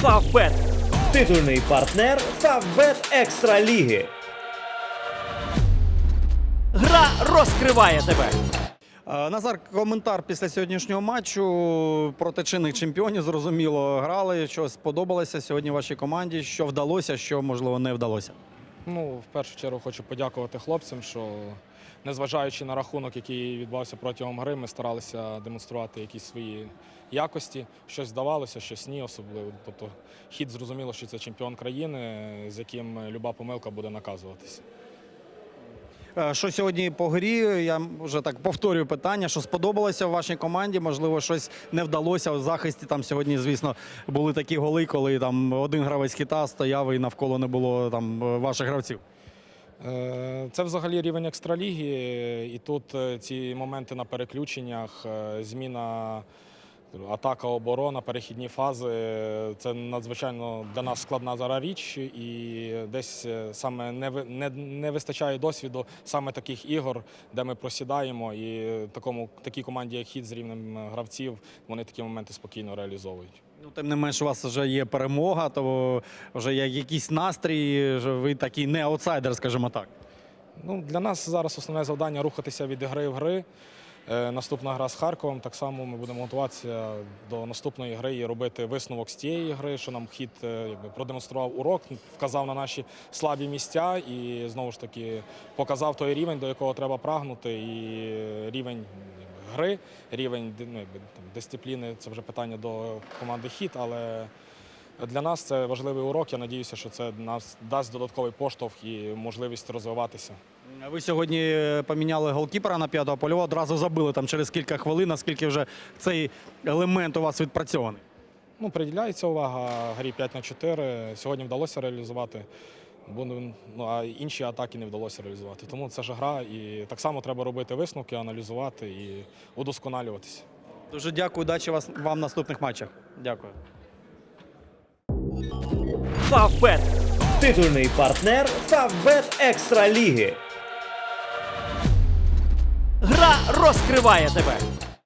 Фавбет. Титульний партнер Фавбет Екстра Ліги. Гра розкриває тебе. Е, Назар, коментар після сьогоднішнього матчу проти чинних чемпіонів. Зрозуміло, грали. Що сподобалося сьогодні вашій команді? Що вдалося, що можливо не вдалося. Ну, в першу чергу хочу подякувати хлопцям, що незважаючи на рахунок, який відбувався протягом гри, ми старалися демонструвати якісь свої якості. Щось здавалося, щось ні, особливо. Тобто хід зрозуміло, що це чемпіон країни, з яким люба помилка буде наказуватися. Е, Що сьогодні по грі? Я вже так повторюю питання, що сподобалося в вашій команді. Можливо, щось не вдалося у захисті. Там сьогодні, звісно, були такі голи, коли там один гравець хіта стояв і навколо не було там е, ваших гравців. Е, Це взагалі рівень екстраліги, і тут ці моменти на переключеннях, зміна атака, оборона, перехідні фази. Це надзвичайно для нас складна зараз річ, і десь е, саме не, не, не вистачає досвіду саме таких ігор, де ми просідаємо, і такому такій команді, як хід з рівнем гравців, вони такі моменти спокійно реалізовують. Ну, тим не менш, у вас вже є перемога, то вже є якийсь настрій. Ви такий не аутсайдер, скажімо так. Ну, для нас зараз основне завдання рухатися від гри в гри. Е, Наступна гра з Харковом. Так само ми будемо готуватися до наступної гри і робити висновок з тієї гри, що нам хід е, якби, продемонстрував урок, вказав на наші слабі місця і знову ж таки показав той рівень, до якого треба прагнути. І рівень гри, рівень ну, якби, там, дисципліни це вже питання до команди хід, але. Для нас це важливий урок. Я надіюся, що це нас дасть додатковий поштовх і можливість розвиватися. Ви сьогодні поміняли голкіпера на п'ятого польового, одразу забили там через кілька хвилин, наскільки вже цей елемент у вас відпрацьований. Ну, приділяється увага грі 5 на 4. Сьогодні вдалося реалізувати. Бо ну, а інші атаки не вдалося реалізувати. Тому це ж гра, і так само треба робити висновки, аналізувати і удосконалюватися. Дуже дякую, удачі вас вам в наступних матчах. Дякую. Фавбет. Титульний партнер Фавбет Екстра Ліги. Гра розкриває тебе.